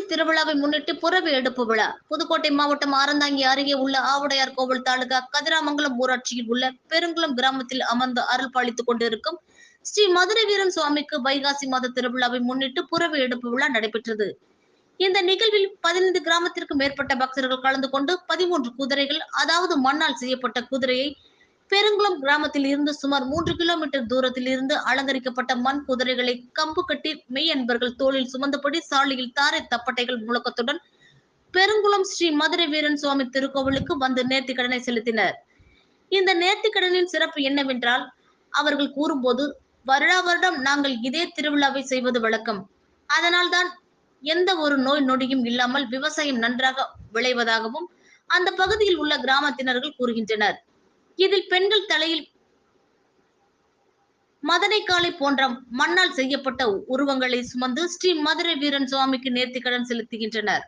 திருவிழாவை முன்னிட்டு புறவி எடுப்பு விழா. புதுக்கோட்டை மாவட்டம் ஆரந்தாங்கி அருகே உள்ள ஆவுடையார் கோவில் தாலுகா கதிராமங்கலம் ஊராட்சியில் உள்ள பெருங்குளம் கிராமத்தில் அமர்ந்து அருள் பாலித்துக் கொண்டிருக்கும் ஸ்ரீ மதுரை வீரன் சுவாமிக்கு வைகாசி மாத திருவிழாவை முன்னிட்டு புறவி எடுப்பு விழா நடைபெற்றது. இந்த நிகழ்வில் பதினைந்து கிராமத்திற்கும் மேற்பட்ட பக்தர்கள் கலந்து கொண்டு பதிமூன்று குதிரைகள் அதாவது மண்ணால் செய்யப்பட்ட குதிரையை பெருங்குளம் கிராமத்தில் இருந்து சுமார் மூன்று கிலோமீட்டர் தூரத்தில் இருந்து அலங்கரிக்கப்பட்ட மண் குதிரைகளை கம்பு கட்டி மெய் அன்பர்கள் தோளில் சுமந்தபடி சாலையில் தாரை தப்பட்டைகள் முழக்கத்துடன் பெருங்குளம் ஸ்ரீ மதுரை வீரன் சுவாமி திருக்கோவிலுக்கு வந்து நேர்த்தி கடனை செலுத்தினர். இந்த நேர்த்தி கடனின் சிறப்பு என்னவென்றால் அவர்கள் கூறும்போது வருடா வருடம் நாங்கள் இதே திருவிழாவை செய்வது வழக்கம். அதனால்தான் எந்த ஒரு நோய் நொடியும் இல்லாமல் விவசாயம் நன்றாக விளைவதாகவும் அந்த பகுதியில் உள்ள கிராமத்தினர்கள் கூறுகின்றனர். இதில் பெண்கள் தலையில் மதனைக்காலை போன்ற மண்ணால் செய்யப்பட்ட உருவங்களை சுமந்து ஸ்ரீ மதுரை வீரன் சுவாமிக்கு நேர்த்திக்கடன் செலுத்துகின்றனர்.